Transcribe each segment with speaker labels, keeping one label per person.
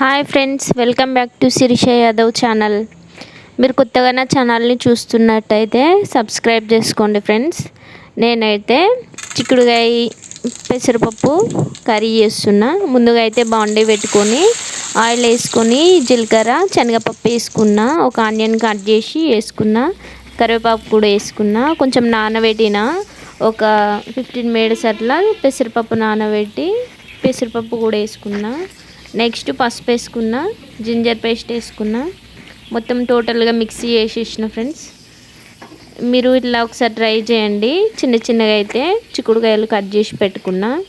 Speaker 1: Hi friends welcome back to Shirisha Yadav channel. మీరు కొత్తగా నా ఛానల్ని చూస్తున్నట్టయితే సబ్స్క్రైబ్ చేసుకోండి ఫ్రెండ్స్. నేనైతే చిక్కుడుగాయ పెసరపప్పు కర్రీ చేస్తున్నా. ముందుగా అయితే బాండీ పెట్టుకొని ఆయిల్ వేసుకొని జీలకర్ర శనగపప్పు వేసుకున్నా ఒక ఆనియన్ కట్ చేసి వేసుకున్నా కరివేపాకు కూడా వేసుకున్నా కొంచెం నానబెట్టిన ఒక ఫిఫ్టీన్ మినిట్స్ అట్లా పెసరపప్పు నానబెట్టి పెసరపప్పు కూడా వేసుకున్నా. నెక్స్ట్ పసుపు వేసుకున్న జింజర్ పేస్ట్ వేసుకున్న. మొత్తం టోటల్గా మిక్సీ చేసేసిన ఫ్రెండ్స్. మీరు ఇట్లా ఒకసారి ట్రై చేయండి. చిన్న చిన్నగా అయితే చిక్కుడుకాయలు కట్ చేసి పెట్టుకున్నా.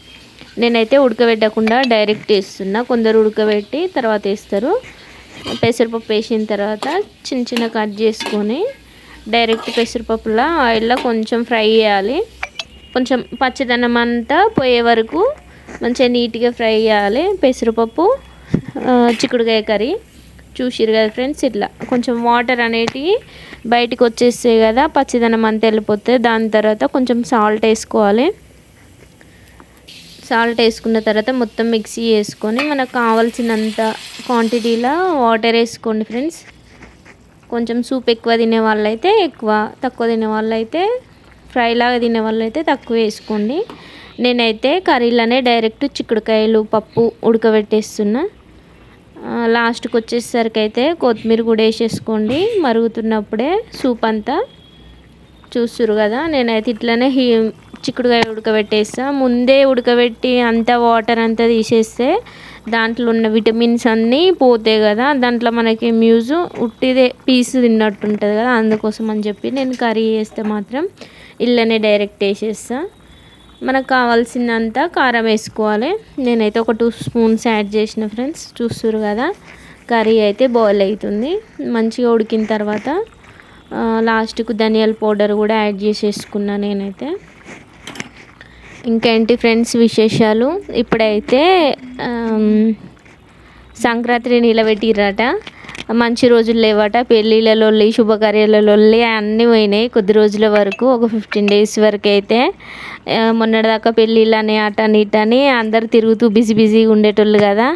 Speaker 1: నేనైతే ఉడకబెట్టకుండా డైరెక్ట్ వేస్తున్నా. కొందరు ఉడకబెట్టి తర్వాత వేస్తారు. పెసరపప్పు వేసిన తర్వాత చిన్న చిన్న కట్ చేసుకొని డైరెక్ట్ పెసరపప్పులో ఆయిల్లో కొంచెం ఫ్రై చేయాలి. కొంచెం పచ్చదనం అంతా పోయే వరకు మంచిగా నీట్గా ఫ్రై చేయాలి. పెసరపప్పు చిక్కుడుకాయ కర్రీ. చూసిరు కదా ఫ్రెండ్స్ ఇట్లా. కొంచెం వాటర్ అనేటివి బయటికి వచ్చేస్తాయి కదా పచ్చిదనం అంతా వెళ్ళిపోతే దాని తర్వాత కొంచెం సాల్ట్ వేసుకోవాలి. సాల్ట్ వేసుకున్న తర్వాత మొత్తం మిక్సీ వేసుకొని మనకు కావాల్సినంత క్వాంటిటీలో వాటర్ వేసుకోండి ఫ్రెండ్స్. కొంచెం సూప్ ఎక్కువ తినే వాళ్ళైతే ఎక్కువ తక్కువ తినే వాళ్ళైతే ఫ్రైలాగా తినే వాళ్ళైతే తక్కువ వేసుకోండి. నేనైతే కర్రీలోనే డైరెక్ట్ చిక్కుడుకాయలు పప్పు ఉడకబెట్టేస్తున్నా. లాస్ట్కి వచ్చేసరికి అయితే కొత్తిమీర కూడా వేసేసుకోండి. మరుగుతున్నప్పుడే సూప్ అంతా చూస్తురు కదా. నేనైతే ఇట్లనే హీ చిక్కుడుకాయ ఉడకబెట్టేస్తా. ముందే ఉడకబెట్టి అంతా వాటర్ అంతా తీసేస్తే దాంట్లో ఉన్న విటమిన్స్ అన్నీ పోతాయి కదా. దాంట్లో మనకి మ్యూజ్ ఉట్టిదే పీస్ తిన్నట్టు ఉంటుంది కదా. అందుకోసం అని చెప్పి నేను కర్రీ చేస్తే మాత్రం ఇళ్ళనే డైరెక్ట్ వేసేస్తాను మనకు కావాల్సినంత కారం వేసుకోవాలి. నేనైతే ఒక టూ స్పూన్స్ యాడ్ చేసిన ఫ్రెండ్స్ చూస్తురు కదా కర్రీ అయితే బాయిల్ అవుతుంది మంచిగా ఉడికిన తర్వాత లాస్ట్కు ధనియాల పౌడర్ కూడా యాడ్ చేసేసుకున్నా నేనైతే. ఇంకేంటి ఫ్రెండ్స్ విశేషాలు? ఇప్పుడైతే సంక్రాంతి నిలబెట్టిర్రట. మంచి రోజులు లేవట. పెళ్ళిళ్ళలో శుభకార్యాలలో అన్నీ పోయినాయి. కొద్ది రోజుల వరకు ఒక ఫిఫ్టీన్ డేస్ వరకు అయితే మొన్నటిదాకా పెళ్ళిళ్ళని అటని ఇటని అందరు తిరుగుతూ బిజీ బిజీగా ఉండేటోళ్ళు కదా.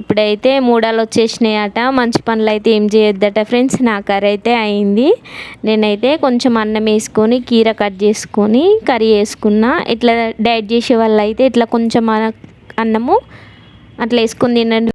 Speaker 1: ఇప్పుడైతే మూడాలు వచ్చేసినాయి అట మంచి పనులు అయితే ఏం చేయొద్దట ఫ్రెండ్స్. నా కర్రీ అయితే అయింది. నేనైతే కొంచెం అన్నం వేసుకొని కీర కట్ చేసుకొని కర్రీ వేసుకున్నా ఇట్లా డైట్ చేసే వాళ్ళు అయితే ఇట్లా కొంచెం అన్నము అట్లా వేసుకొని తినండి.